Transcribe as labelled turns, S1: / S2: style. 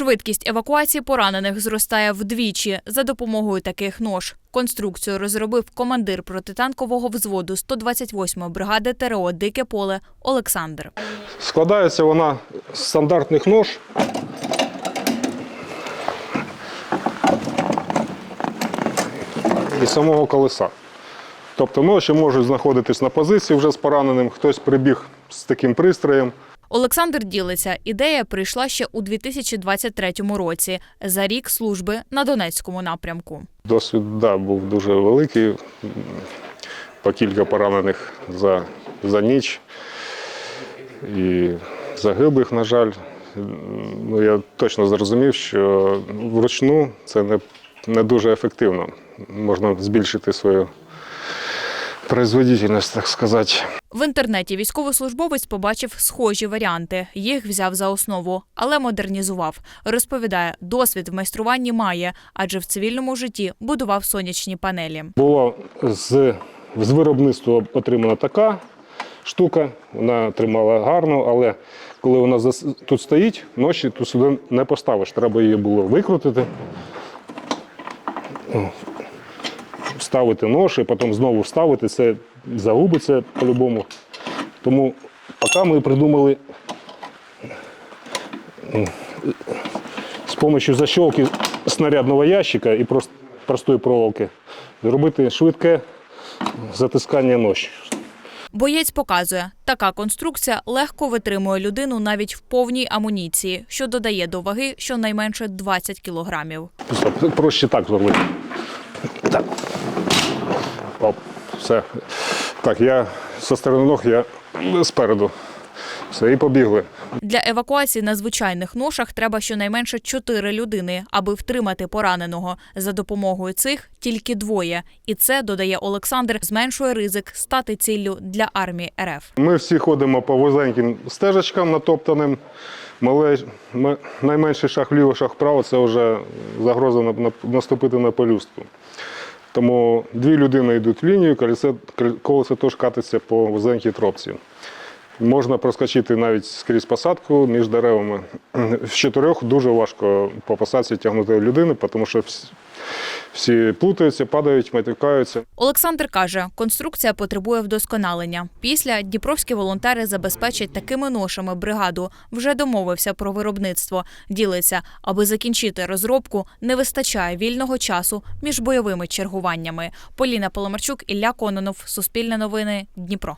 S1: Швидкість евакуації поранених зростає вдвічі за допомогою таких нож. Конструкцію розробив командир протитанкового взводу 128-ї бригади ТРО Дике поле Олександр.
S2: Складається вона з стандартних нож. І самого колеса. Тобто ноші можуть знаходитись на позиції вже з пораненим, хтось прибіг з таким пристроєм.
S1: Олександр ділиться, ідея прийшла ще у 2023 році за рік служби на Донецькому напрямку.
S2: Досвід да, був дуже великий. По кілька поранених за, за ніч. І загиблих, на жаль. Ну, я точно зрозумів, що вручну це не, не дуже ефективно. Можна збільшити свою производительність, так сказати.
S1: В інтернеті військовослужбовець побачив схожі варіанти. Їх взяв за основу, але модернізував. Розповідає, досвід в майструванні має, адже в цивільному житті будував сонячні панелі.
S2: Була з, з виробництва отримана така штука, вона тримала гарно, але коли вона тут стоїть, ночі тут сюди не поставиш. Треба її було викрутити, О, вставити нож і потім знову вставити. Це загубиться по-любому. Тому поки ми придумали з допомогою защолки снарядного ящика і прос- простої проволоки зробити швидке затискання ночі.
S1: Боєць показує, така конструкція легко витримує людину навіть в повній амуніції, що додає до ваги щонайменше 20 кілограмів.
S2: Проще так зробити. Так. Оп, все. Так, я зі сторони ног, я спереду. Все, і побігли.
S1: Для евакуації на звичайних ношах треба щонайменше чотири людини, аби втримати пораненого. За допомогою цих тільки двоє. І це додає Олександр, зменшує ризик стати ціллю для армії РФ.
S2: Ми всі ходимо по вузеньким стежечкам натоптаним. Мале, найменший шаг вліво, шаг вправо це вже загроза на- на- наступити на пелюстку. Тому дві людини йдуть в лінію, колесо, колесо теж катиться по вузенькій тропці. Можна проскочити навіть скрізь посадку між деревами. В чотирьох дуже важко по посадці тягнути людину, тому що всі плутаються, падають, матюкаються.
S1: Олександр каже, конструкція потребує вдосконалення. Після дніпровські волонтери забезпечать такими ношами бригаду. Вже домовився про виробництво. Ділиться, аби закінчити розробку, не вистачає вільного часу між бойовими чергуваннями. Поліна Поломарчук, Ілля Кононов, Суспільне новини, Дніпро.